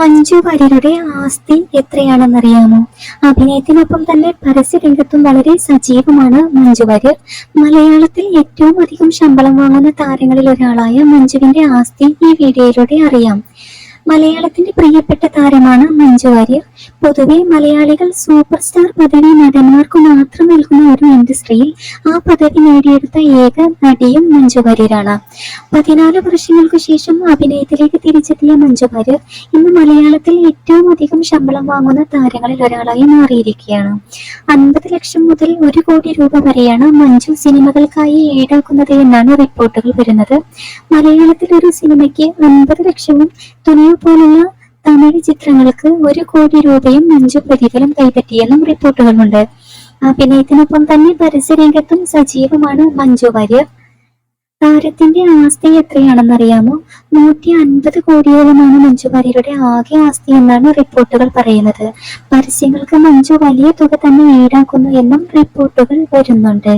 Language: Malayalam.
മഞ്ജു വാര്യരുടെ ആസ്തി എത്രയാണെന്നറിയാമോ? അഭിനയത്തിനൊപ്പം തന്നെ പരസ്യ രംഗത്തും വളരെ സജീവമാണ് മഞ്ജു വാര്യർ മലയാളത്തിൽ ഏറ്റവും അധികം ശമ്പളം വാങ്ങുന്ന താരങ്ങളിൽ ഒരാളായ മഞ്ജുവിന്റെ ആസ്തി ഈ വീഡിയോയിലൂടെ അറിയാം. മലയാളത്തിന്റെ പ്രിയപ്പെട്ട താരമാണ് മഞ്ജു വാര്യർ. പൊതുവെ മലയാളികൾ സൂപ്പർ സ്റ്റാർ പദവി നടന്മാർക്ക് മാത്രം നൽകുന്ന ഒരു ഇൻഡസ്ട്രിയിൽ ആ പദവി നേടിയെടുത്ത ഏക നടിയും മഞ്ജു വാര്യരാണ്. പതിനാല് വർഷങ്ങൾക്ക് ശേഷം അഭിനയത്തിലേക്ക് തിരിച്ചെത്തിയ മഞ്ജു വാര്യർ ഇന്ന് മലയാളത്തിൽ ഏറ്റവും അധികം ശമ്പളം വാങ്ങുന്ന താരങ്ങളിൽ ഒരാളായി മാറിയിരിക്കുകയാണ്. അൻപത് ലക്ഷം മുതൽ ഒരു കോടി രൂപ വരെയാണ് മഞ്ജു സിനിമകൾക്കായി ഈടാക്കുന്നത് എന്നാണ് റിപ്പോർട്ടുകൾ വരുന്നത്. മലയാളത്തിൽ ഒരു സിനിമയ്ക്ക് അൻപത് ലക്ഷവും പോലുള്ള തമിഴ് ചിത്രങ്ങൾക്ക് ഒരു കോടി രൂപയും മഞ്ചു പ്രതിഫലം കൈപ്പറ്റിയെന്നും റിപ്പോർട്ടുകളുണ്ട്. അഭിനയത്തിനൊപ്പം തന്നെ പരസ്യരംഗത്തും സജീവമാണ് മഞ്ജു വാര്യർ. താരത്തിന്റെ ആസ്തി എത്രയാണെന്നറിയാമോ? നൂറ്റി അൻപത് കോടിയോളമാണ് മഞ്ജു വാര്യരുടെ ആകെ ആസ്തി എന്നാണ് റിപ്പോർട്ടുകൾ പറയുന്നത്. പരസ്യങ്ങൾക്ക് മഞ്ജു വലിയ തുക തന്നെ ഈടാക്കുന്നു എന്നും റിപ്പോർട്ടുകൾ വരുന്നുണ്ട്.